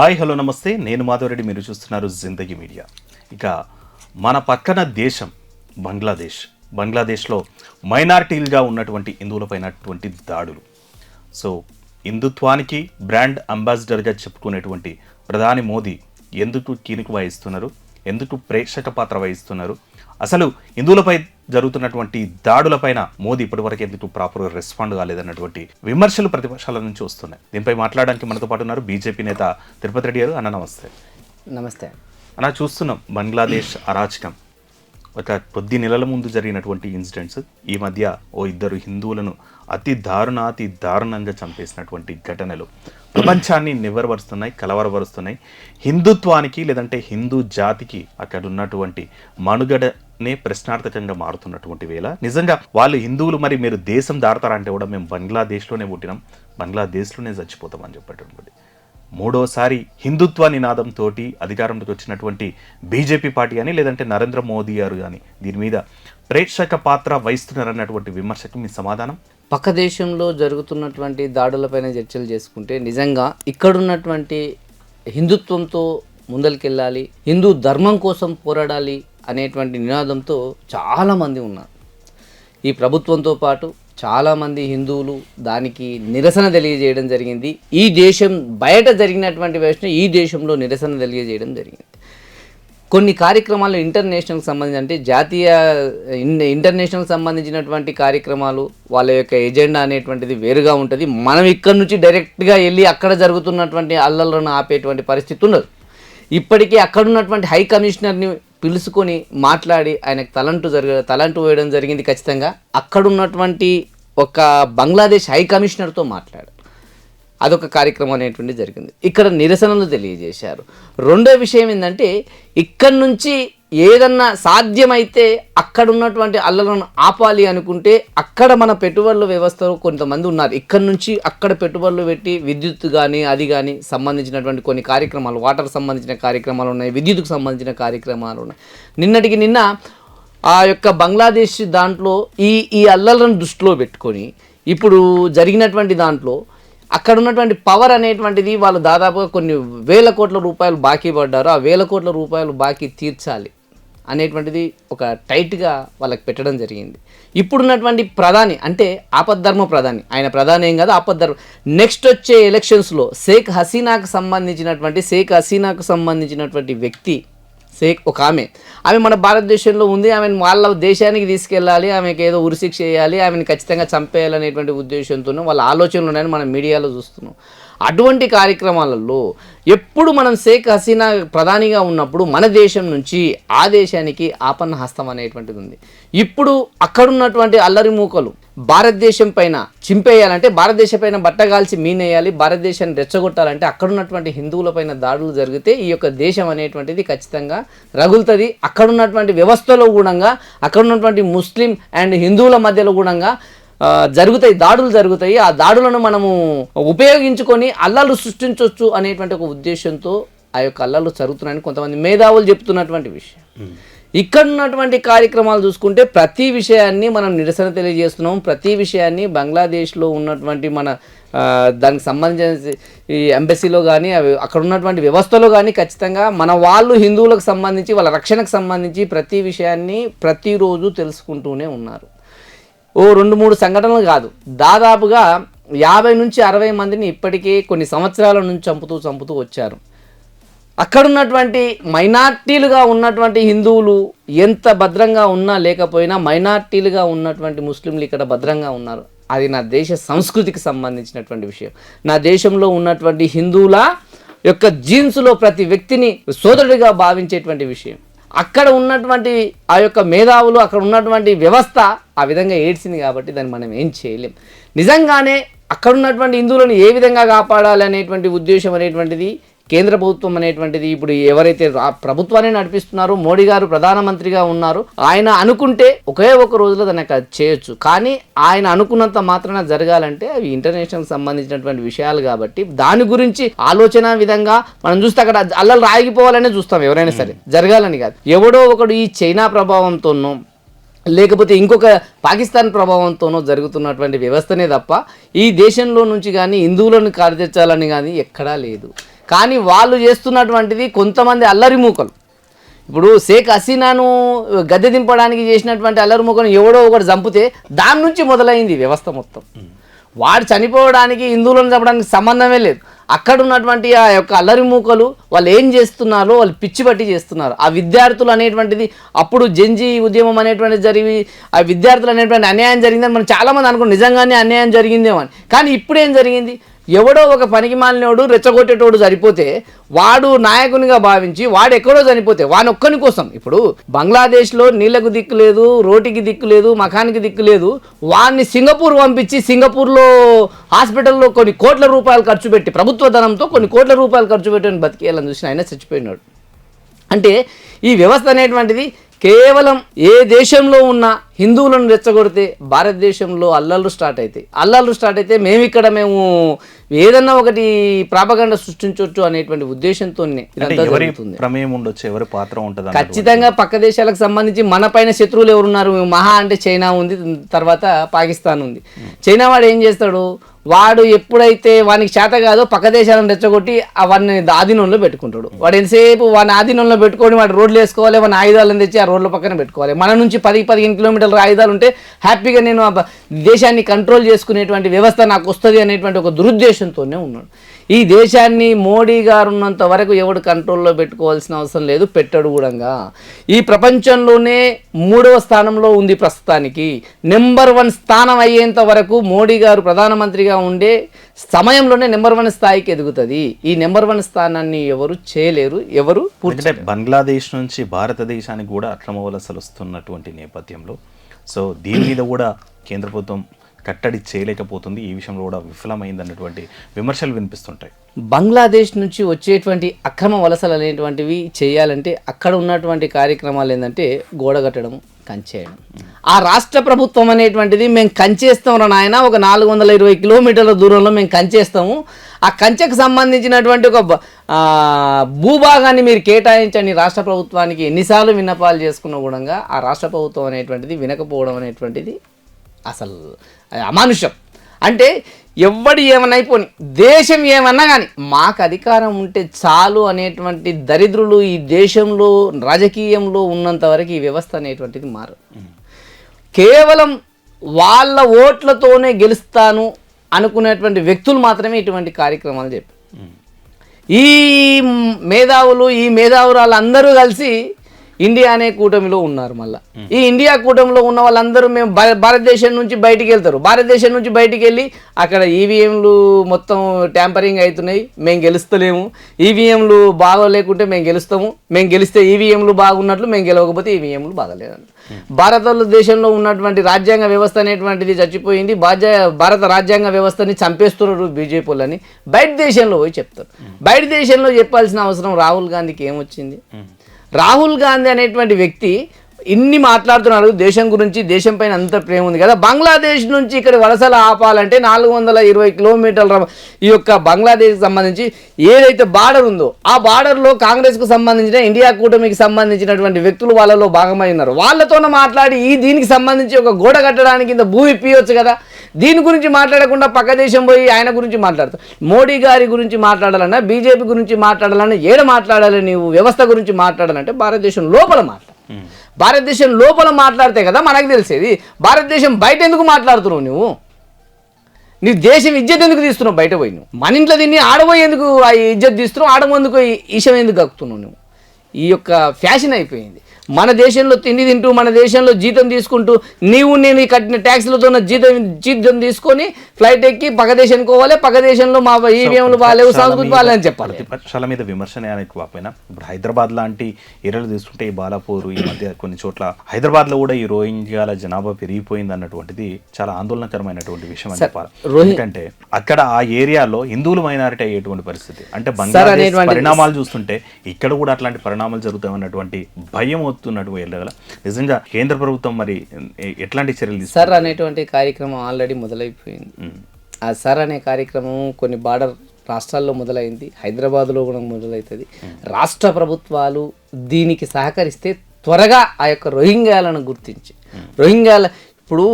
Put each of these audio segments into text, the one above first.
Hi hello నమస్తే. నేను మాధవరెడ్డి. మీరు చూస్తున్నారు జిందగీ మీడియా. ఇక మన పక్కన దేశం బంగ్లాదేశ్. బంగ్లాదేశ్లో మైనార్టీలుగా ఉన్నటువంటి హిందువులపైనటువంటి దాడులు. సో హిందుత్వానికి బ్రాండ్ అంబాసిడర్గా చెప్పుకునేటువంటి ప్రధాని మోదీ ఎందుకు కీనుక వహిస్తున్నారు ఎందుకు ప్రేక్షక పాత్ర వహిస్తున్నారు అసలు హిందువులపై జరుగుతున్నటువంటి దాడులపైన మోదీ ఇప్పటివరకు ఎందుకు ప్రాపర్గా రెస్పాండ్ కాలేదన్నటువంటి విమర్శలు ప్రతిపక్షాల నుంచి వస్తున్నాయి. దీనిపై మాట్లాడడానికి మనతో పాటు ఉన్నారు బీజేపీ నేత తిరుపతి రెడ్డి గారు. అన్న నమస్తే. నమస్తే. అలా చూస్తున్నాం బంగ్లాదేశ్ అరాచకం. ఒక కొద్ది నెలల ముందు జరిగినటువంటి ఇన్సిడెంట్స్ ఈ మధ్య ఓ ఇద్దరు హిందువులను అతి దారుణ అతి దారుణంగా చంపేసినటువంటి ఘటనలు. ప్రపంచాన్ని నివ్వరపరుస్తున్నాయి కలవరపరుస్తున్నాయి. హిందుత్వానికి లేదంటే హిందూ జాతికి అక్కడ ఉన్నటువంటి మనుగడనే ప్రశ్నార్థకంగా మారుతున్నటువంటి వేళ. నిజంగా వాళ్ళు హిందువులు మరి మీరు దేశం దాడతారంటే కూడా మేము బంగ్లాదేశ్లోనే పుట్టినాం. బంగ్లాదేశ్లోనే చచ్చిపోతామని చెప్పేటటువంటి. మూడోసారి హిందుత్వ నినాదంతో అధికారంలోకి వచ్చినటువంటి బీజేపీ పార్టీ కానీ లేదంటే నరేంద్ర మోదీ గారు కానీ దీని మీద ప్రేక్షక పాత్ర వహిస్తున్నారన్నటువంటి విమర్శకు మీ సమాధానం? పక్క దేశంలో జరుగుతున్నటువంటి దాడులపైన చర్చలు చేసుకుంటే నిజంగా ఇక్కడున్నటువంటి హిందుత్వంతో ముందరికెళ్ళాలి హిందూ ధర్మం కోసం పోరాడాలి అనేటువంటి నినాదంతో చాలామంది ఉన్నారు. ఈ ప్రభుత్వంతో పాటు చాలామంది హిందువులు దానికి నిరసన తెలియజేయడం జరిగింది. ఈ దేశం బయట జరిగినటువంటి విషయం ఈ దేశంలో నిరసన తెలియజేయడం జరిగింది. కొన్ని కార్యక్రమాలు ఇంటర్నేషనల్కి సంబంధించి అంటే జాతీయ ఇన్- ఇంటర్నేషనల్కి సంబంధించినటువంటి కార్యక్రమాలు వాళ్ళ యొక్క ఎజెండా అనేటువంటిది వేరుగా ఉంటుంది. మనం ఇక్కడ నుంచి డైరెక్ట్గా వెళ్ళి అక్కడ జరుగుతున్నటువంటి అల్లలను ఆపేటువంటి పరిస్థితి ఉండదు. ఇప్పటికీ అక్కడ ఉన్నటువంటి హై కమిషనర్ని పిలుచుకొని మాట్లాడి ఆయనకు తలంటు జరగ తలంటు వేయడం జరిగింది ఖచ్చితంగా. అక్కడ ఉన్నటువంటి ఒక బంగ్లాదేశ్ హై కమిషనర్తో మాట్లాడారు. అదొక కార్యక్రమం అనేటువంటి జరిగింది. ఇక్కడ నిరసనలు తెలియజేశారు. రెండో విషయం ఏంటంటే ఇక్కడ నుంచి ఏదన్నా సాధ్యమైతే అక్కడ ఉన్నటువంటి అల్లలను ఆపాలి అనుకుంటే అక్కడ మన పెట్టుబడుల వ్యవస్థలో కొంతమంది ఉన్నారు. ఇక్కడ నుంచి అక్కడ పెట్టుబడులు పెట్టి విద్యుత్ కానీ అది కానీ సంబంధించినటువంటి కొన్ని కార్యక్రమాలు వాటర్ సంబంధించిన కార్యక్రమాలు ఉన్నాయి విద్యుత్కు సంబంధించిన కార్యక్రమాలు ఉన్నాయి. నిన్నటికి నిన్న ఆ యొక్క బంగ్లాదేశ్ దాంట్లో ఈ ఈ అల్లలను దృష్టిలో పెట్టుకొని ఇప్పుడు జరిగినటువంటి దాంట్లో అక్కడ ఉన్నటువంటి పవర్ అనేటువంటిది వాళ్ళు దాదాపుగా కొన్ని వేల కోట్ల రూపాయలు బాకీ పడ్డారు. ఆ వేల కోట్ల రూపాయలు బాకీ తీర్చాలి. అనేటువంటిది ఒక టైట్గా వాళ్ళకి పెట్టడం జరిగింది. ఇప్పుడున్నటువంటి ప్రధాని అంటే ఆపద్ధర్మ ప్రధాని ఆయన ప్రధాని ఏం కాదు ఆపద్ధర్మ. నెక్స్ట్ వచ్చే ఎలక్షన్స్లో షేక్ హసీనాకు సంబంధించినటువంటి షేక్ హసీనాకు సంబంధించినటువంటి వ్యక్తి షేక్ ఒక ఆమె. ఆమె మన భారతదేశంలో ఉంది ఆమెను వాళ్ళ దేశానికి తీసుకెళ్ళాలి ఆమెకి ఏదో ఉరిశిక్ష చేయాలి ఆమెను ఖచ్చితంగా చంపేయాలనేటువంటి ఉద్దేశంతోనే వాళ్ళ ఆలోచనలు ఉన్నాయని మనం మీడియాలో చూస్తున్నాం. అటువంటి కార్యక్రమాలలో ఎప్పుడు మనం షేక్ హసీనా ప్రధానిగా ఉన్నప్పుడు మన దేశం నుంచి ఆ దేశానికి ఆపన్న హస్తం అనేటువంటిది ఉంది ఇప్పుడు అక్కడున్నటువంటి అల్లరి మూకలు భారతదేశం పైన చింపేయాలంటే భారతదేశం పైన బట్టగాల్చి మీనేయాలి భారతదేశాన్ని రెచ్చగొట్టాలంటే అక్కడున్నటువంటి హిందువులపైన దాడులు జరిగితే ఈ యొక్క దేశం అనేటువంటిది ఖచ్చితంగా రగులుతుంది. అక్కడున్నటువంటి వ్యవస్థలో కూడా అక్కడున్నటువంటి ముస్లిం అండ్ హిందువుల మధ్యలో కూడా జరుగుతాయి దాడులు జరుగుతాయి. ఆ దాడులను మనము ఉపయోగించుకొని అల్లలు సృష్టించవచ్చు అనేటువంటి ఒక ఉద్దేశంతో ఆ యొక్క అల్లలు జరుగుతున్నాయని కొంతమంది మేధావులు చెప్తున్నటువంటి విషయం. ఇక్కడ ఉన్నటువంటి కార్యక్రమాలు చూసుకుంటే ప్రతి విషయాన్ని మనం నిరసన తెలియజేస్తున్నాం. ప్రతి విషయాన్ని బంగ్లాదేశ్లో ఉన్నటువంటి మన దానికి సంబంధించిన ఈ ఎంబసీలో కానీ అవి అక్కడ ఉన్నటువంటి వ్యవస్థలో కానీ ఖచ్చితంగా మన వాళ్ళు హిందువులకు సంబంధించి వాళ్ళ రక్షణకు సంబంధించి ప్రతి విషయాన్ని ప్రతిరోజు తెలుసుకుంటూనే ఉన్నారు. ఓ రెండు మూడు సంఘటనలు కాదు. దాదాపుగా యాభై నుంచి అరవై మందిని ఇప్పటికే కొన్ని సంవత్సరాల నుంచి చంపుతూ చంపుతూ వచ్చారు. అక్కడున్నటువంటి మైనార్టీలుగా ఉన్నటువంటి హిందువులు ఎంత భద్రంగా ఉన్నా లేకపోయినా మైనార్టీలుగా ఉన్నటువంటి ముస్లింలు ఇక్కడ భద్రంగా ఉన్నారు. అది నా దేశ సంస్కృతికి సంబంధించినటువంటి విషయం. నా దేశంలో ఉన్నటువంటి హిందువుల యొక్క జీన్స్లో ప్రతి వ్యక్తిని సోదరుడిగా భావించేటువంటి విషయం. అక్కడ ఉన్నటువంటి ఆ యొక్క మేధావులు అక్కడ ఉన్నటువంటి వ్యవస్థ ఆ విధంగా ఏడ్చింది కాబట్టి దాన్ని మనం ఏం చేయలేం. నిజంగానే అక్కడ ఉన్నటువంటి హిందువులను ఏ విధంగా కాపాడాలి అనేటువంటి ఉద్దేశం అనేటువంటిది కేంద్ర ప్రభుత్వం అనేటువంటిది ఇప్పుడు ఎవరైతే ప్రభుత్వాన్ని నడిపిస్తున్నారో మోడీ గారు ప్రధానమంత్రిగా ఉన్నారు ఆయన అనుకుంటే ఒకే ఒక రోజులో దానికి అది చేయొచ్చు. కానీ ఆయన అనుకున్నంత మాత్రాన జరగాలంటే అవి ఇంటర్నేషనల్ సంబంధించినటువంటి విషయాలు కాబట్టి దాని గురించి ఆలోచన విధంగా మనం చూస్తే అక్కడ అల్లలు రాగిపోవాలనే చూస్తాం ఎవరైనా సరే. జరగాలని కాదు. ఎవడో ఒకడు ఈ చైనా ప్రభావంతోనో లేకపోతే ఇంకొక పాకిస్తాన్ ప్రభావంతోనో జరుగుతున్నటువంటి వ్యవస్థనే తప్ప ఈ దేశంలో నుంచి కానీ హిందువులను కారితెచ్చాలని కానీ ఎక్కడా లేదు. కానీ వాళ్ళు చేస్తున్నటువంటిది కొంతమంది అల్లరి మూకలు. ఇప్పుడు షేక్ హసీనాను గద్దె దింపడానికి చేసినటువంటి అల్లరి మూకను ఎవడో ఒకటి చంపితే దాని నుంచి మొదలైంది వ్యవస్థ మొత్తం. వాడు చనిపోవడానికి హిందువులను చంపడానికి సంబంధమే లేదు. అక్కడ ఉన్నటువంటి ఆ యొక్క అల్లరి మూకలు వాళ్ళు ఏం చేస్తున్నారో వాళ్ళు పిచ్చి పట్టి చేస్తున్నారు. ఆ విద్యార్థులు అనేటువంటిది అప్పుడు జంజీ ఉద్యమం అనేటువంటిది జరిగి ఆ విద్యార్థులు అనేటువంటి అన్యాయం జరిగిందని మనం చాలామంది అనుకున్నాం. నిజంగానే అన్యాయం జరిగిందేమో అని. కానీ ఇప్పుడు ఏం జరిగింది? ఎవడో ఒక పనికి మాలినోడు రెచ్చగొట్టేటోడు సరిపోతే వాడు నాయకునిగా భావించి వాడు ఎక్కడో చనిపోతే వాని ఒక్కని కోసం. ఇప్పుడు బంగ్లాదేశ్లో నీళ్ళకు దిక్కు లేదు రోటికి దిక్కు లేదు మకానికి దిక్కు లేదు వాడిని సింగపూర్ పంపించి సింగపూర్లో హాస్పిటల్లో కొన్ని కోట్ల రూపాయలు ఖర్చు పెట్టి ప్రభుత్వ ధనంతో కొన్ని కోట్ల రూపాయలు ఖర్చు పెట్టుకుని బతికేయాలని చూసిన ఆయన చచ్చిపోయినాడు. అంటే ఈ వ్యవస్థ అనేటువంటిది కేవలం ఏ దేశంలో ఉన్న హిందువులను రెచ్చగొడితే భారతదేశంలో అల్లర్లు స్టార్ట్ అవుతాయి అల్లర్లు స్టార్ట్ అయితే మేము ఇక్కడ మేము ఏదన్నా ఒకటి ప్రాపగండ సృష్టించవచ్చు అనేటువంటి ఉద్దేశంతో అంటే ఇదంతా ఎవరి జరుగుతుంది. ప్రమేయం ఉండొచ్చు ఎవరి పాత్ర ఉంటుంది ఖచ్చితంగా పక్క దేశాలకు సంబంధించి మన పైన శత్రువులు ఎవరున్నారు? మహా అంటే చైనా ఉంది తర్వాత పాకిస్తాన్ ఉంది. చైనా వాడు ఏం చేస్తాడు? వాడు ఎప్పుడైతే వానికి చేత కాదో పక్క దేశాలను రెచ్చగొట్టి వాడిని ఆధీనంలో పెట్టుకుంటాడు. వాడు ఎంతసేపు వాడిని ఆధీనంలో పెట్టుకొని వాడు రోడ్లు వేసుకోవాలి వాడిని ఆయుధాలను తెచ్చి ఆ రోడ్ల పక్కన పెట్టుకోవాలి. మన నుంచి పది పదిహేను కిలోమీటర్ల ఆయుధాలు ఉంటే హ్యాపీగా నేను ఆ దేశాన్ని కంట్రోల్ చేసుకునేటువంటి వ్యవస్థ నాకు వస్తుంది అనేటువంటి ఒక దురుద్దేశంతోనే ఉన్నాడు. ఈ దేశాన్ని మోడీ గారు ఉన్నంత వరకు ఎవడు కంట్రోల్లో పెట్టుకోవాల్సిన అవసరం లేదు పెట్టడు కూడా ఈ ప్రపంచంలోనే మూడవ స్థానంలో ఉంది ప్రస్తుతానికి. నెంబర్ వన్ స్థానం అయ్యేంత వరకు మోడీ గారు ప్రధానమంత్రిగా ఉండే సమయంలోనే నెంబర్ వన్ స్థాయికి ఎదుగుతుంది. ఈ నెంబర్ వన్ స్థానాన్ని ఎవరు చేయలేరు ఎవరు పూర్తి బంగ్లాదేశ్ నుంచి భారతదేశానికి కూడా అక్రమ వలసలు వస్తున్నటువంటి నేపథ్యంలో. సో దీని మీద కూడా కేంద్ర ప్రభుత్వం కట్టడి చేయలేకపోతుంది ఈ విషయంలో కూడా విఫలమైంది అన్నటువంటి విమర్శలు వినిపిస్తుంటాయి. బంగ్లాదేశ్ నుంచి వచ్చేటువంటి అక్రమ వలసలు అనేటువంటివి చేయాలంటే అక్కడ ఉన్నటువంటి కార్యక్రమాలు ఏంటంటే గోడ కట్టడం కంచేయడం. ఆ రాష్ట్ర ప్రభుత్వం అనేటువంటిది మేము కంచేస్తాం రా నాయన ఒక నాలుగు వందల ఇరవై కిలోమీటర్ల దూరంలో మేము కంచేస్తాము. ఆ కంచెకు సంబంధించినటువంటి ఒక భూభాగాన్ని మీరు కేటాయించండి రాష్ట్ర ప్రభుత్వానికి. ఎన్నిసార్లు విన్నపాలు చేసుకున్న కూడా ఆ రాష్ట్ర ప్రభుత్వం అనేటువంటిది వినకపోవడం అనేటువంటిది అసలు అది అంటే ఎవ్వడు ఏమనైపోని దేశం ఏమన్నా కానీ మాకు అధికారం ఉంటే చాలు అనేటువంటి దరిద్రులు ఈ దేశంలో రాజకీయంలో ఉన్నంత వరకు ఈ వ్యవస్థ అనేటువంటిది మారు కేవలం వాళ్ళ ఓట్లతోనే గెలుస్తాను అనుకునేటువంటి వ్యక్తులు మాత్రమే ఇటువంటి కార్యక్రమాలు చెప్పారు ఈ మేధావులు ఈ మేధావురాలు అందరూ కలిసి ఇండియా అనే కూటమిలో ఉన్నారు మళ్ళీ. ఈ ఇండియా కూటమిలో ఉన్న వాళ్ళందరూ మేము భారతదేశం నుంచి బయటికి వెళ్తారు. భారతదేశం నుంచి బయటికి వెళ్ళి అక్కడ ఈవీఎంలు మొత్తం ట్యాంపరింగ్ అవుతున్నాయి. మేము గెలుస్తలేము. ఈవీఎంలు బాగోలేకుంటే మేము గెలుస్తాము. మేము గెలిస్తే ఈవీఎంలు బాగున్నట్లు మేము గెలవకపోతే ఈవీఎంలు బాగలేదంట. భారతదేశంలో ఉన్నటువంటి రాజ్యాంగ వ్యవస్థ అనేటువంటిది చచ్చిపోయింది. బాజ భారత రాజ్యాంగ వ్యవస్థని చంపేస్తున్నారు బీజేపీ వాళ్ళని. బయట దేశంలో పోయి చెప్తారు. బయట దేశంలో చెప్పాల్సిన అవసరం రాహుల్ గాంధీకి ఏమొచ్చింది? రాహుల్ గాంధీ అనేటువంటి వ్యక్తి ఇన్ని మాట్లాడుతున్నారు దేశం గురించి దేశం పైన అంత ప్రేమ ఉంది కదా. బంగ్లాదేశ్ నుంచి ఇక్కడ వలసలు ఆపాలంటే నాలుగు వందల ఇరవై కిలోమీటర్ల ఈ యొక్క బంగ్లాదేశ్కి సంబంధించి ఏదైతే బార్డర్ ఉందో ఆ బార్డర్లో కాంగ్రెస్కు సంబంధించిన ఇండియా కూటమికి సంబంధించినటువంటి వ్యక్తులు వాళ్ళలో భాగమై ఉన్నారు. వాళ్ళతోనే మాట్లాడి ఈ దీనికి సంబంధించి ఒక గోడ కట్టడానికి ఇంత భూమి ఇప్పియొచ్చు కదా. దీని గురించి మాట్లాడకుండా పక్క దేశం పోయి ఆయన గురించి మాట్లాడతారు మోడీ గారి గురించి మాట్లాడాలన్నా బీజేపీ గురించి మాట్లాడాలన్నా ఏడ మాట్లాడాలి నీవు? వ్యవస్థ గురించి మాట్లాడాలంటే భారతదేశం లోపల మాట్లాడు. భారతదేశం లోపల మాట్లాడితే కదా మనకు తెలిసేది. భారతదేశం బయట ఎందుకు మాట్లాడుతున్నావు నువ్వు? నీ దేశం ఇజ్జత్ ఎందుకు తీస్తున్నావు బయట పోయి నువ్వు? మన ఇంట్లో దీన్ని ఆడబోయి ఎందుకు ఆ ఇజ్జత్ తీస్తున్నావు? ఆడమందుకు ఈశం ఎందుకు గక్కుతున్నావు నువ్వు? ఈ యొక్క ఫ్యాషన్ అయిపోయింది. మన దేశంలో తిండి తింటూ మన దేశంలో జీతం తీసుకుంటూ నీవు నేను కట్టిన ట్యాక్స్లతో జీతం జీతం తీసుకొని ఫ్లైట్ ఎక్కి పక్క దేశానికి పోవాలి పక్క దేశంలో మా ఈవీఎంలు బాగాలేవు సంస్కృతి బాగాలేదని చెప్పాలి. ప్రతిపక్షాల మీద విమర్శనే కాకపోయినా ఇప్పుడు హైదరాబాద్ లాంటి ఏరియాలు తీసుకుంటే ఈ బాలాపూర్ ఈ మధ్య కొన్ని చోట్ల హైదరాబాద్లో కూడా ఈ రోహింగ్యాల జనాభా పెరిగిపోయింది అన్నటువంటిది చాలా ఆందోళనకరమైనటువంటి విషయం అని చెప్పాలి. ఎందుకంటే అక్కడ ఆ ఏరియాలో హిందువులు మైనారిటీ అయ్యేటువంటి పరిస్థితి. అంటే అనేటువంటి- పరిణామాలు చూస్తుంటే ఇక్కడ కూడా అట్లాంటి పరిణామాలు జరుగుతాయన్నటువంటి భయం వస్తున్నట్టు వెళ్ళగల. నిజంగా కేంద్ర ప్రభుత్వం మరి ఎట్లాంటి చర్యలు సర్ అనేటువంటి కార్యక్రమం ఆల్రెడీ మొదలైపోయింది. ఆ సర్ అనే కార్యక్రమం కొన్ని బార్డర్ రాష్ట్రాల్లో మొదలైంది హైదరాబాద్లో కూడా మొదలవుతుంది రాష్ట్ర ప్రభుత్వాలు దీనికి సహకరిస్తే త్వరగా ఆ యొక్క రోహింగ్యాలను గుర్తించి. రోహింగ్యాల ఇప్పుడు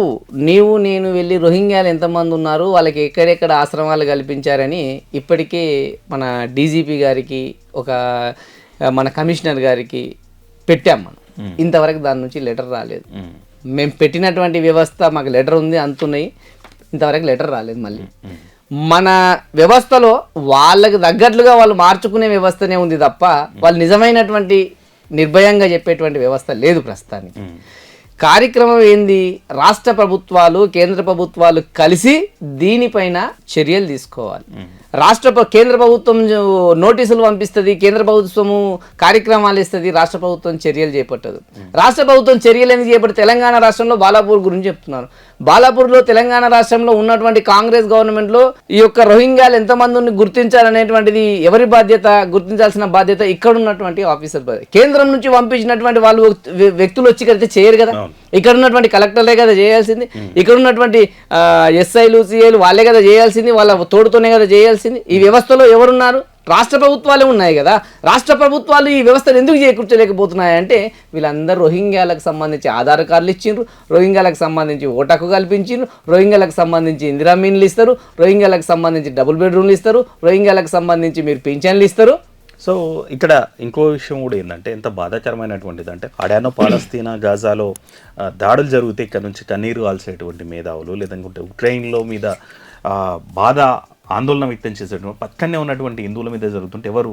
నీవు నేను వెళ్ళి రోహింగ్యాలు ఎంతమంది ఉన్నారు వాళ్ళకి ఎక్కడెక్కడ ఆశ్రమాలు కల్పించారని ఇప్పటికే మన డీజీపీ గారికి ఒక మన కమిషనర్ గారికి పెట్టాం మనం. ఇంతవరకు దాని నుంచి లెటర్ రాలేదు. మేము. పెట్టినటువంటి వ్యవస్థ మాకు లెటర్ ఉంది అంతున్నాయి ఇంతవరకు లెటర్ రాలేదు మళ్ళీ. మన వ్యవస్థలో వాళ్ళకి తగ్గట్లుగా వాళ్ళు మార్చుకునే వ్యవస్థనే ఉంది తప్ప వాళ్ళు నిజమైనటువంటి నిర్భయంగా చెప్పేటువంటి వ్యవస్థ లేదు ప్రస్తుతానికి. కార్యక్రమం ఏంది? రాష్ట్ర ప్రభుత్వాలు కేంద్ర ప్రభుత్వాలు కలిసి దీనిపైన చర్యలు తీసుకోవాలి. రాష్ట్ర కేంద్ర ప్రభుత్వం నోటీసులు పంపిస్తుంది కేంద్ర ప్రభుత్వము కార్యక్రమాలు ఇస్తుంది రాష్ట్ర ప్రభుత్వం చర్యలు చేపట్టదు. రాష్ట్ర ప్రభుత్వం చర్యలు ఎందుకు చేపట్టి తెలంగాణ రాష్ట్రంలో బాలాపూర్ గురించి చెప్తున్నారు బాలాపూర్లో తెలంగాణ రాష్ట్రంలో ఉన్నటువంటి కాంగ్రెస్ గవర్నమెంట్లో ఈ యొక్క రోహింగ్యాలు ఎంతమందిని గుర్తించాలనేటువంటిది ఎవరి బాధ్యత గుర్తించాల్సిన బాధ్యత ఇక్కడ ఉన్నటువంటి ఆఫీసర్ బాధ్యత కేంద్రం నుంచి పంపించినటువంటి వాళ్ళు వ్య- వ్యక్తులు వచ్చి అయితే చేయరు కదా. ఇక్కడ ఉన్నటువంటి కలెక్టర్లే కదా చేయాల్సింది. ఇక్కడ ఉన్నటువంటి ఎస్ఐలు సిఐలు వాళ్ళే కదా చేయాల్సింది. వాళ్ళ తోడుతోనే కదా చేయాల్సింది. ఈ వ్యవస్థలో ఎవరున్నారు? రాష్ట్ర ప్రభుత్వాలే ఉన్నాయి కదా. రాష్ట్ర ప్రభుత్వాలు ఈ వ్యవస్థను ఎందుకు చేకూర్చలేకపోతున్నాయి అంటే వీళ్ళందరూ రోహింగ్యాలకు సంబంధించి ఆధార్ కార్డులు ఇచ్చిండ్రు. రోహింగ్యాలకు సంబంధించి ఓటకు కల్పించిండ్రు. రోహింగ్యాలకు సంబంధించి ఇందిరా మీన్లు ఇస్తారు. రోహింగ్యాలకు సంబంధించి డబుల్ బెడ్రూమ్లు ఇస్తారు. రోహింగ్యాలకు సంబంధించి మీరు పింఛన్లు ఇస్తారు. సో ఇక్కడ ఇంకో విషయం కూడా ఏంటంటే ఎంత బాధాకరమైనటువంటిది అంటే అడానో పాలస్తీనా గాజాలో దాడులు జరిగితే ఇక్కడ నుంచి కన్నీరు కాల్చేటువంటి మేధావులు లేదంటే ఉక్రెయిన్లో మీద బాధ ఆందోళన వ్యక్తం చేసేటువంటి పక్కనే ఉన్నటువంటి హిందువుల మీద జరుగుతుంటే ఎవరు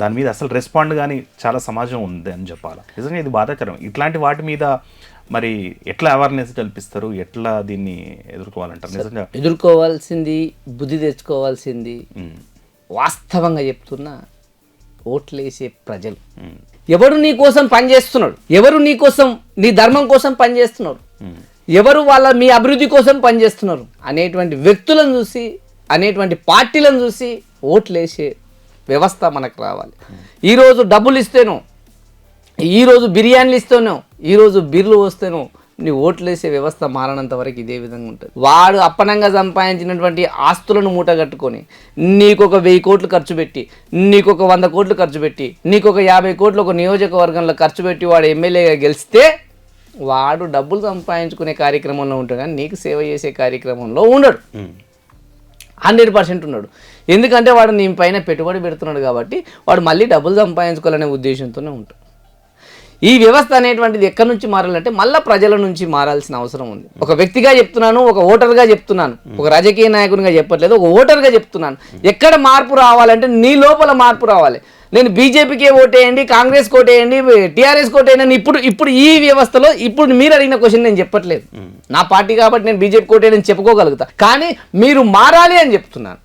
దాని మీద అసలు రెస్పాండ్ కానీ చాలా సమాజం ఉంది అని చెప్పాలి? నిజంగా ఇది బాధాకరం. ఇట్లాంటి వాటి మీద మరి ఎట్లా అవేర్నెస్ కల్పిస్తారు? ఎట్లా దీన్ని ఎదుర్కోవాలంటారు? నిజంగా ఎదుర్కోవాల్సింది బుద్ధి తెచ్చుకోవాల్సింది. వాస్తవంగా చెప్తున్నా ఓట్లేసే ప్రజలు. ఎవరు నీ కోసం పనిచేస్తున్నాడు ఎవరు నీ కోసం నీ ధర్మం కోసం పనిచేస్తున్నారు ఎవరు వాళ్ళ మీ అభివృద్ధి కోసం పనిచేస్తున్నారు అనేటువంటి వ్యక్తులను చూసి అనేటువంటి పార్టీలను చూసి ఓట్లేసే వ్యవస్థ మనకు రావాలి. ఈరోజు డబ్బులు ఇస్తేనో ఈరోజు బిర్యానీలు ఇస్తేనో ఈరోజు బిర్లు వస్తేనో నీ ఓట్లేసే వ్యవస్థ మారనంత వరకు ఇదే విధంగా ఉంటుంది. వాడు అప్పనంగా సంపాదించినటువంటి ఆస్తులను మూటగట్టుకొని నీకు ఒక వెయ్యి కోట్లు ఖర్చు పెట్టి నీకు ఒక వంద కోట్లు ఖర్చు పెట్టి నీకు ఒక యాభై కోట్లు ఒక నియోజకవర్గంలో ఖర్చు పెట్టి వాడు ఎమ్మెల్యేగా గెలిస్తే వాడు డబ్బులు సంపాదించుకునే కార్యక్రమంలో ఉంటాడు కానీ నీకు సేవ చేసే కార్యక్రమంలో ఉండడు. హండ్రెడ్ పర్సెంట్ ఉన్నాడు ఎందుకంటే వాడు నీ పైన పెట్టుబడి పెడుతున్నాడు కాబట్టి వాడు మళ్ళీ డబ్బులు సంపాదించుకోవాలనే ఉద్దేశంతోనే ఉంటాడు. ఈ వ్యవస్థ అనేటువంటిది ఎక్కడి నుంచి మారాలంటే మళ్ళీ ప్రజల నుంచి మారాల్సిన అవసరం ఉంది. ఒక వ్యక్తిగా చెప్తున్నాను ఒక ఓటర్గా చెప్తున్నాను. ఒక రాజకీయ నాయకునిగా చెప్పట్లేదు ఒక ఓటర్గా చెప్తున్నాను. ఎక్కడ మార్పు రావాలంటే నీ లోపల మార్పు రావాలి. నేను బీజేపీకే ఓటేయండి కాంగ్రెస్ ఓటేయండి టీఆర్ఎస్ ఓటేయండి ఇప్పుడు ఇప్పుడు ఈ వ్యవస్థలో ఇప్పుడు మీరు అడిగిన క్వశ్చన్ నేను చెప్పట్లేదు. నా పార్టీ కాబట్టి నేను బీజేపీ ఓటేయని చెప్పుకోగలుగుతా. కానీ మీరు మారాలి అని చెప్తున్నాను.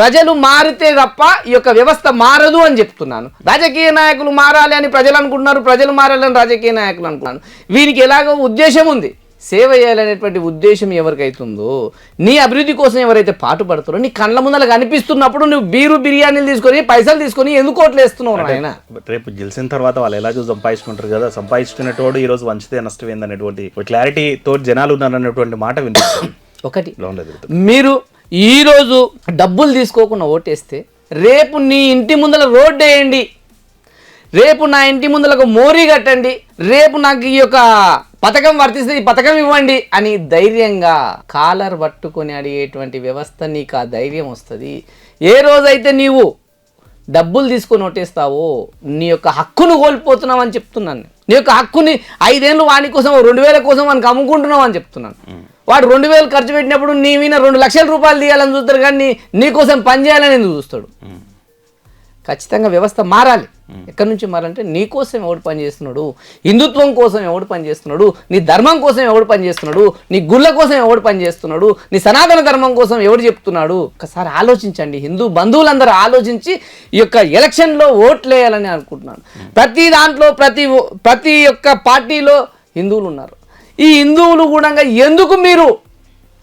ప్రజలు మారితే తప్ప ఈ యొక్క వ్యవస్థ మారదు అని చెప్తున్నాను. రాజకీయ నాయకులు మారాలి అని ప్రజలు అనుకుంటున్నారు ప్రజలు మారాలని రాజకీయ నాయకులు అనుకుంటున్నారు. వీరికి ఎలాగో ఉద్దేశం ఉంది. సేవ చేయాలనేటువంటి ఉద్దేశం ఎవరికైతుందో నీ అభివృద్ధి కోసం ఎవరైతే పాటుపడుతారో నీ కళ్ళ ముందర కనిపిస్తున్నప్పుడు నువ్వు బీరు బిర్యానీలు తీసుకొని పైసలు తీసుకొని ఎందుకు ఓట్లు వేస్తున్నావు నాయన? రేపు గెలిచిన తర్వాత వాళ్ళు ఎలాగో సంపాదించుకుంటారు కదా సంపాదించుకునేటోడు ఈ రోజు వంచితే నష్టం ఏందనేటువంటి క్లారిటీ తోటి జనాలు ఉన్నారనేటువంటి మాట వినిపిస్తుంది. ఒకటి. మీరు ఈరోజు డబ్బులు తీసుకోకుండా ఓటేస్తే రేపు నీ ఇంటి ముందర రోడ్డు వేయండి. రేపు నా ఇంటి ముందర ఒక మోరీ కట్టండి. రేపు నాకు ఈ యొక్క పథకం వర్తిస్తే ఈ పథకం ఇవ్వండి అని ధైర్యంగా కాలర్ పట్టుకొని అడిగేటువంటి వ్యవస్థ నీకు ఆ ధైర్యం వస్తుంది. ఏ రోజైతే నీవు డబ్బులు తీసుకొని ఓటేస్తావో నీ యొక్క హక్కును కోల్పోతున్నావు అని చెప్తున్నాను నీ యొక్క హక్కుని ఐదేళ్ళు వాని కోసం రెండు వేల కోసం వానికి అమ్ముకుంటున్నావు అని చెప్తున్నాను. వాడు రెండు వేలు ఖర్చు పెట్టినప్పుడు నీ మీద రెండు లక్షల రూపాయలు తీయాలని చూస్తారు కానీ నీ- కోసం పని చేయాలని చూస్తాడు? ఖచ్చితంగా వ్యవస్థ మారాలి. ఎక్కడి నుంచి మారాలంటే నీ కోసం ఎవడు పని చేస్తున్నాడు? హిందుత్వం కోసం ఎవడు పని చేస్తున్నాడు? నీ ధర్మం కోసం ఎవడు పని చేస్తున్నాడు? నీ గుళ్ళ కోసం ఎవడు పని చేస్తున్నాడు? నీ సనాతన ధర్మం కోసం ఎవడు చెప్తున్నాడు? ఒకసారి ఆలోచించండి. హిందూ బంధువులందరూ ఆలోచించి ఈ యొక్క ఎలక్షన్లో ఓట్లు వేయాలని అనుకుంటున్నాను ప్రతి దాంట్లో ప్రతి ప్రతి ఒక్క పార్టీలో హిందువులు ఉన్నారు. ఈ హిందువులు కూడా ఎందుకు మీరు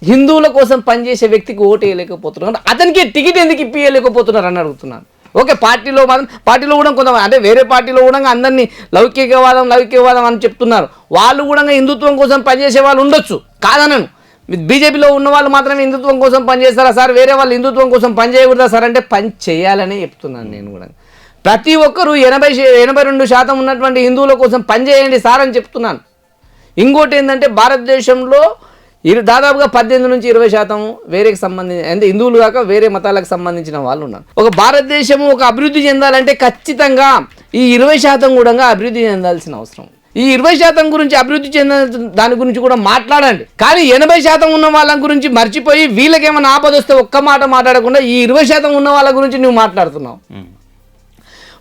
హిందువుల కోసం పనిచేసే వ్యక్తికి ఓటు వేయలేకపోతున్నారు? అతనికి టికెట్ ఎందుకు ఇప్పించలేకపోతున్నారు అని అడుగుతున్నాను. ఓకే పార్టీలో మాత్రం పార్టీలో కూడా కొంతమంది అంటే వేరే పార్టీలో కూడా అందరినీ లౌకికవాదం లౌకికవాదం అని చెప్తున్నారు. వాళ్ళు కూడా హిందుత్వం కోసం పనిచేసే వాళ్ళు ఉండొచ్చు కాదనను. బీజేపీలో ఉన్న వాళ్ళు మాత్రమే హిందుత్వం కోసం పనిచేస్తారా సార్? వేరే వాళ్ళు హిందుత్వం కోసం పని చేయకూడదా సార్ అంటే పని చేయాలని చెప్తున్నాను నేను కూడా. ప్రతి ఒక్కరూ ఎనభై ఎనభై రెండు శాతం ఉన్నటువంటి హిందువుల కోసం పని చేయండి సార్ అని చెప్తున్నాను. ఇంకోటి ఏంటంటే భారతదేశంలో ఇరు దాదాపుగా పద్దెనిమిది నుంచి ఇరవై శాతం వేరేకి సంబంధించి అంటే హిందువులు కాక వేరే మతాలకు సంబంధించిన వాళ్ళు ఉన్నారు. ఒక భారతదేశం ఒక అభివృద్ధి చెందాలంటే ఖచ్చితంగా ఈ ఇరవై శాతం కూడా అభివృద్ధి చెందాల్సిన అవసరం. ఈ ఇరవై శాతం గురించి అభివృద్ధి చెందిన దాని గురించి కూడా మాట్లాడండి. కానీ ఎనభై శాతం ఉన్న వాళ్ళ గురించి మర్చిపోయి వీళ్ళకేమైనా ఆపద వస్తే ఒక్క మాట మాట్లాడకుండా ఈ ఇరవై శాతం ఉన్న వాళ్ళ గురించి నువ్వు మాట్లాడుతున్నావు.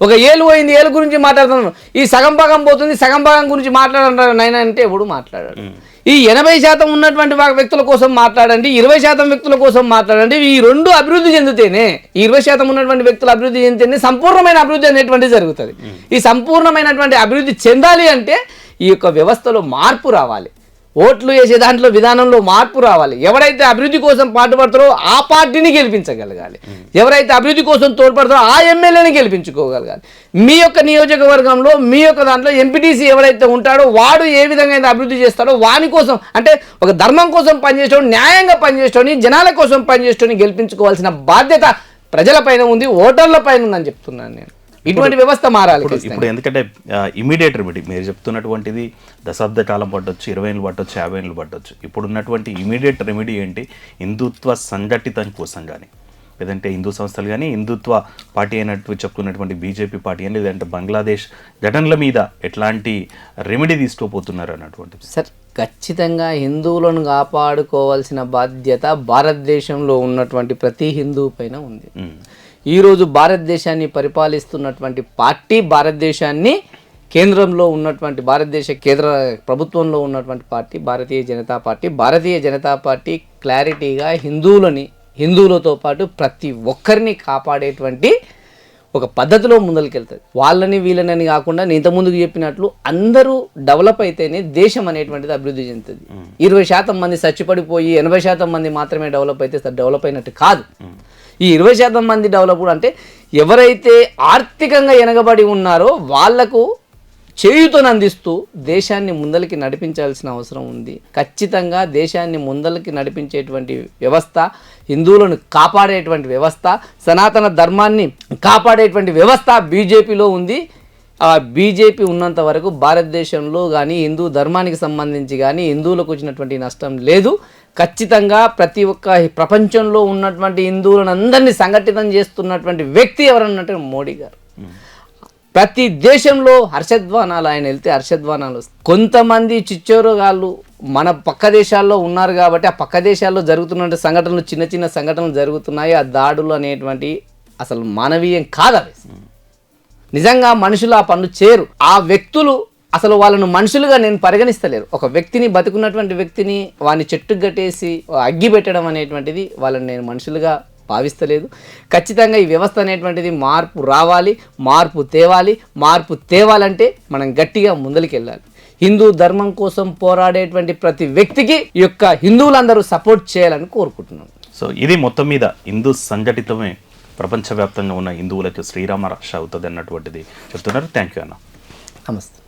ఒక ఏలు పోయింది ఏలు గురించి మాట్లాడుతున్నాను ఈ సగం భాగం పోతుంది సగం భాగం గురించి మాట్లాడంటారు నైనా అంటే ఎప్పుడు మాట్లాడాడు. ఈ ఎనభై శాతం ఉన్నటువంటి వ్యక్తుల కోసం మాట్లాడండి ఇరవై శాతం వ్యక్తుల కోసం మాట్లాడండి ఈ రెండు అభివృద్ధి చెందితేనే ఇరవై శాతం ఉన్నటువంటి వ్యక్తులు అభివృద్ధి చెందితేనే సంపూర్ణమైన అభివృద్ధి అనేటువంటిది జరుగుతుంది. ఈ సంపూర్ణమైనటువంటి అభివృద్ధి చెందాలి అంటే ఈ యొక్క వ్యవస్థలో మార్పు రావాలి. ఓట్లు వేసే దాంట్లో విధానంలో మార్పు రావాలి. ఎవరైతే అభివృద్ధి కోసం పాటుపడతారో ఆ పార్టీని గెలిపించగలగాలి. ఎవరైతే అభివృద్ధి కోసం తోడ్పడతారో ఆ ఎమ్మెల్యేని గెలిపించుకోగలగాలి. మీ యొక్క నియోజకవర్గంలో మీ యొక్క దాంట్లో ఎంపీటీసీ ఎవరైతే ఉంటాడో వాడు ఏ విధంగా అయితే అభివృద్ధి చేస్తాడో వాని కోసం అంటే ఒక ధర్మం కోసం పనిచేసేవాడు న్యాయంగా పనిచేసేవాడిని జనాల కోసం పనిచేసేవాడిని గెలిపించుకోవాల్సిన బాధ్యత ప్రజలపైన ఉంది ఓటర్ల పైన ఉందని చెప్తున్నాను నేను. ఇటువంటి వ్యవస్థ మారాలి ఇప్పుడు ఎందుకంటే ఇమీడియట్ రెమెడీ మీరు చెప్తున్నటువంటిది దశాబ్ద కాలం పట్టొచ్చు ఇరవై ఏళ్ళు పట్టొచ్చు యాభై ఏళ్ళు పట్టొచ్చు. ఇప్పుడు ఉన్నటువంటి ఇమీడియట్ రెమెడీ ఏంటి? హిందుత్వ సంఘటితం కోసం కానీ లేదంటే హిందూ సంస్థలు కానీ హిందుత్వ పార్టీ అయినట్టు చెప్పుకున్నటువంటి బీజేపీ పార్టీ అని లేదంటే బంగ్లాదేశ్ ఘటనల మీద ఎట్లాంటి రెమెడీ తీసుకోపోతున్నారు అన్నటువంటిది. సార్ ఖచ్చితంగా హిందువులను కాపాడుకోవాల్సిన బాధ్యత భారతదేశంలో ఉన్నటువంటి ప్రతి హిందువు పైన ఉంది. ఈరోజు భారతదేశాన్ని పరిపాలిస్తున్నటువంటి పార్టీ భారతదేశాన్ని కేంద్రంలో ఉన్నటువంటి భారతదేశ కేంద్ర ప్రభుత్వంలో ఉన్నటువంటి party Bharatiya Janata Party. Bharatiya Janata Party క్లారిటీగా హిందువులని హిందువులతో పాటు ప్రతి ఒక్కరిని కాపాడేటువంటి ఒక పద్ధతిలో ముందరికెళ్తుంది. వాళ్ళని వీళ్ళని కాకుండా నేను ఇంతకుముందుకు చెప్పినట్లు అందరూ డెవలప్ అయితేనే దేశం అనేటువంటిది అభివృద్ధి చెందుతుంది. ఇరవై శాతం మంది చచ్చిపడిపోయి ఎనభై శాతం మంది మాత్రమే డెవలప్ అయితే డెవలప్ అయినట్టు కాదు. ఈ ఇరవై శాతం మంది డెవలప్డ్ అంటే ఎవరైతే ఆర్థికంగా వెనకబడి ఉన్నారో వాళ్ళకు చేయుతను అందిస్తూ దేశాన్ని ముందలకి నడిపించాల్సిన అవసరం ఉంది. ఖచ్చితంగా దేశాన్ని ముందలకి నడిపించేటువంటి వ్యవస్థ హిందువులను కాపాడేటువంటి వ్యవస్థ సనాతన ధర్మాన్ని కాపాడేటువంటి వ్యవస్థ బీజేపీలో ఉంది. ఆ బీజేపీ ఉన్నంత వరకు భారతదేశంలో కానీ హిందూ ధర్మానికి సంబంధించి కానీ హిందువులకు వచ్చినటువంటి నష్టం లేదు. ఖచ్చితంగా ప్రతి ఒక్క ప్రపంచంలో ఉన్నటువంటి హిందువులను అందరినీ సంఘటితం చేస్తున్నటువంటి వ్యక్తి ఎవరన్నట్టు మోడీ గారు. ప్రతి దేశంలో హర్షధ్వానాలు ఆయన వెళ్తే హర్షధ్వానాలు వస్తాయి. కొంతమంది చిచ్చోరుగాళ్ళు మన పక్క దేశాల్లో ఉన్నారు కాబట్టి ఆ పక్క దేశాల్లో జరుగుతున్న సంఘటనలు చిన్న చిన్న సంఘటనలు జరుగుతున్నాయి. ఆ దాడులు అనేటువంటి అసలు మానవీయం కాదు నిజంగా మనుషులు ఆ పనులు చేయరు. ఆ వ్యక్తులు అసలు వాళ్ళను మనుషులుగా నేను పరిగణిస్తలేరు ఒక వ్యక్తిని బతుకున్నటువంటి వ్యక్తిని వాని చెట్టు కట్టేసి అగ్గి పెట్టడం అనేటువంటిది వాళ్ళని నేను మనుషులుగా భావిస్తలేదు. ఖచ్చితంగా ఈ వ్యవస్థ అనేటువంటిది మార్పు రావాలి మార్పు తేవాలి మార్పు తేవాలంటే మనం గట్టిగా ముందరికి వెళ్ళాలి హిందూ ధర్మం కోసం పోరాడేటువంటి ప్రతి వ్యక్తికి ఈ యొక్క హిందువులందరూ సపోర్ట్ చేయాలని కోరుకుంటున్నాను. సో ఇది మొత్తం మీద హిందూ సంఘటితమే ప్రపంచవ్యాప్తంగా ఉన్న హిందువులకు శ్రీరామ రక్ష అవుతుంది అన్నటువంటిది చెప్తున్నారు. థ్యాంక్ యూ అన్న. నమస్తే.